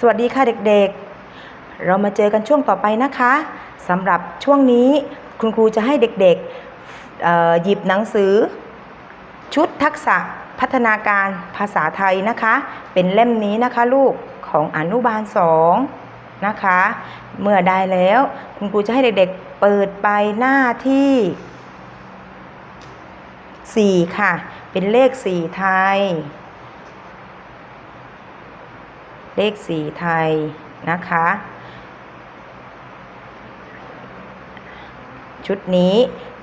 สวัสดีค่ะเด็กๆ เรามาเจอกันช่วงต่อไปนะคะสำหรับช่วงนี้คุณครูจะให้เด็กๆหยิบหนังสือ ชุดทักษะพัฒนาการภาษาไทยนะคะ เป็นเล่มนี้นะคะลูกของอนุบาลสองนะคะ เมื่อได้แล้ว คุณครูจะให้เด็กๆเปิดไปหน้าที่ 4 ค่ะ เป็นเลข 4 ไทย เลข4ไทยนะคะ ชุดนี้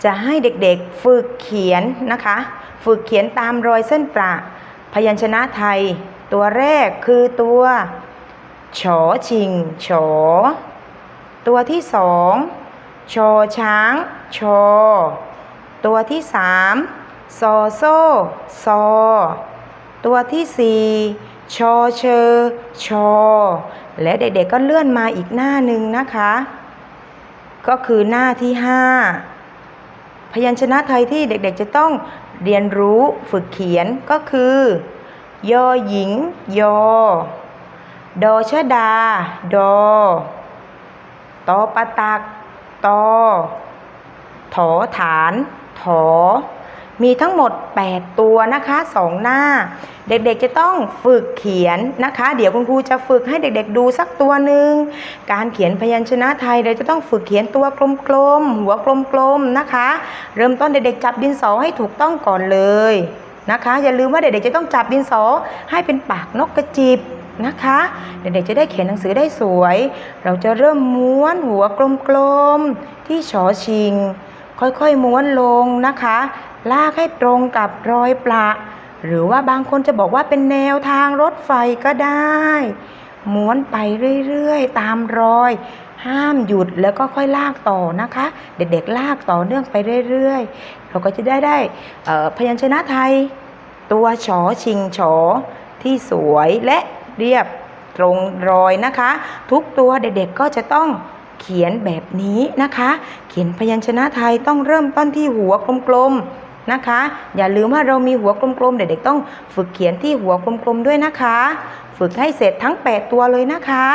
จะให้เด็กๆฝึกเขียนนะคะ ฝึกเขียนตามรอยเส้นประ พยัญชนะไทย ตัวแรกคือตัวฉอชิงฉอตัวที่สองชอช้างชอตัวที่สามซอโซ่ซอ ตัวที่สี่ชอเชอชอ และเด็กๆก็เลื่อนมาอีกหน้าหนึ่งนะคะ ก็คือหน้าที่ 5 พยัญชนะไทยที่เด็กๆจะต้องเรียนรู้ฝึกเขียนก็คือ ยอหญิง ยอ ดอชะดา ดอ ตอปะตัก ตอ ถอฐาน ถอ มีทั้งหมด 8 ตัวนะคะสองหน้า เด็กๆจะต้องฝึกเขียนนะคะ เดี๋ยวคุณครูจะฝึกให้เด็กๆดูสักตัวหนึ่งการเขียนพยัญชนะไทยเราจะต้องฝึกเขียนตัวกลมๆหัวกลมๆนะคะ เริ่มต้นเด็กๆจับดินสอให้ถูกต้องก่อนเลยนะคะ อย่าลืมว่าเด็กๆจะต้องจับดินสอให้เป็นปากนกกระจิบนะคะ เด็กๆจะได้เขียนหนังสือได้สวย เราจะเริ่มม้วนหัวกลมๆที่ชอชิง ค่อยๆม้วนลงนะคะ ลากให้ตรงกับรอยประหรือว่าบางคนจะบอกว่าเป็นแนวทางรถไฟก็ได้ ม้วนไปเรื่อยๆ ตามรอย ห้ามหยุดแล้วก็ค่อยลากต่อนะคะ เด็กๆลากต่อเนื่องไปเรื่อยๆ เราก็จะได้ได้พยัญชนะไทย ตัวฉอชิงฉอที่สวยและเรียบตรงรอยนะคะ ทุกตัวเด็กๆก็จะต้องเขียนแบบนี้นะคะ เขียนพยัญชนะไทยต้องเริ่มต้นที่หัวกลมๆ นะคะ อย่าลืมว่าเรามีหัวกลมๆเด็กๆต้องฝึกเขียนที่หัวกลมๆด้วยนะคะ ฝึกให้เสร็จทั้ง 8 ตัวเลยนะคะ